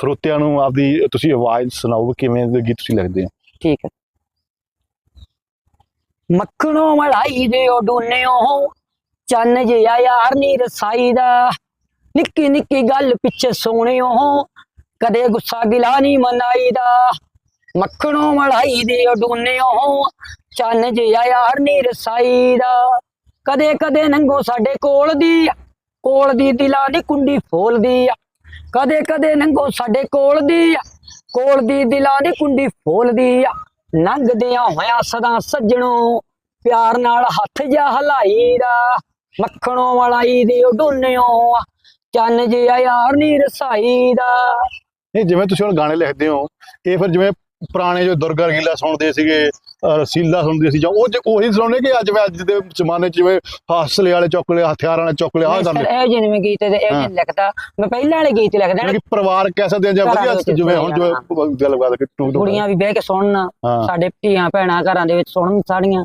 ਸਰੋਤਿਆਂ ਨੂੰ ਆਪਦੀ ਤੁਸੀਂ ਆਵਾਜ਼ ਸੁਣਾਓ ਕਿਵੇਂ ਦੇ ਗੀਤ ਤੁਸੀਂ ਲਿਖਦੇ ਹੋ? ਠੀਕ ਹੈ। ਮੱਖਣੋਂ ਮਲਾਈ ਦੇ ਉਹ ਡੋਨਿਓ, ਚੰਨ ਜਿਹਾ ਯਾਰ ਨੀ ਰਸਾਈ ਦਾ। ਨਿੱਕੀ ਨਿੱਕੀ ਗੱਲ ਪਿੱਛੇ ਸੋਹਣਿਓ, ਕਦੇ ਗੁੱਸਾ ਗਿਲਾ ਨਹੀਂ ਮਨਾਈ ਦਾ। ਮੱਖਣੋਂ ਮਲਾਈ ਦੇ ਉਹ ਡੋਨਿਓ, ਚੰਨ ਜਿਹਾ ਯਾਰ ਨੀ ਰਸਾਈ ਦਾ। ਕਦੇ ਕਦੇ ਨੰਗੋ ਸਾਡੇ ਕੋਲ ਦੀ ਕੋਲ ਦੀ ਦਿਲਾਂ ਦੀ ਕੁੰਡੀ ਫੋਲਦੀ ਆ। ਕਦੇ ਕਦੇ ਨੰਗੋ ਸਾਡੇ ਕੋਲ ਦੀ ਕੋਲ ਦੀ ਦਿਲਾਂ ਦੀ ਕੁੰਡੀ ਫੋਲਦੀ ਆ। ਲੰਘਦਿਆਂ ਹੋਇਆ ਸਦਾ ਸੱਜਣੋ, ਪਿਆਰ ਨਾਲ ਹੱਥ ਜਾ ਹਲਾਈ ਦਾ। ਮੱਖਣੋਂ ਮਲਾਈ ਦੀ ਉਹ ਚੰਨ ਜਿਹਾ ਯਾਰ ਨੀ ਰਸਾਈ ਦਾ। ਨਹੀਂ, ਜਿਵੇਂ ਤੁਸੀਂ ਹੁਣ ਗਾਣੇ ਲਿਖਦੇ ਹੋ, ਇਹ ਫਿਰ ਜਿਵੇਂ ਪੁਰਾਣੇ ਜੋ ਦੁਰਗਾ ਰੰਗੀਲਾ ਸੁਣਦੇ ਸੀਗੇ ਰਸੀਲਾ ਸੁਣਦੇ ਸੀ ਜਾਂ ਉਹ ਉਹੀ ਸੁਣਨੇ ਕਿ ਅੱਜ ਅੱਜ ਦੇ ਜ਼ਮਾਨੇ ਚ ਜਿਵੇਂ ਹਾਸਲੇ ਵਾਲੇ ਚੁੱਕ ਲਿਆ ਹਥਿਆਰਾਂ ਵਾਲੇ ਚੁੱਕ ਲਿਆ ਆਹ ਗੱਲ ਇਹ ਜਿਵੇਂ ਗੀਤ ਤੇ ਇਹ। ਨਹੀਂ ਲਿਖਦਾ ਮੈਂ ਪਹਿਲਾਂ ਵਾਲੇ ਗੀਤ ਲਿਖਦਾ ਕਿ ਪਰਿਵਾਰ ਕਹਿ ਸਕਦੇ ਆ ਜਾਂ ਵਧੀਆ ਜਿਵੇਂ ਹੁਣ ਜੋ ਗੱਲ ਬਾਤ ਕਿ ਕੁੜੀਆਂ ਵੀ ਬਹਿ ਕੇ ਸੁਣਨ। ਸਾਡੇ ਧੀਆਂ ਭੈਣਾਂ ਘਰਾਂ ਦੇ ਵਿੱਚ ਸੁਣਨ ਸਾੜੀਆਂ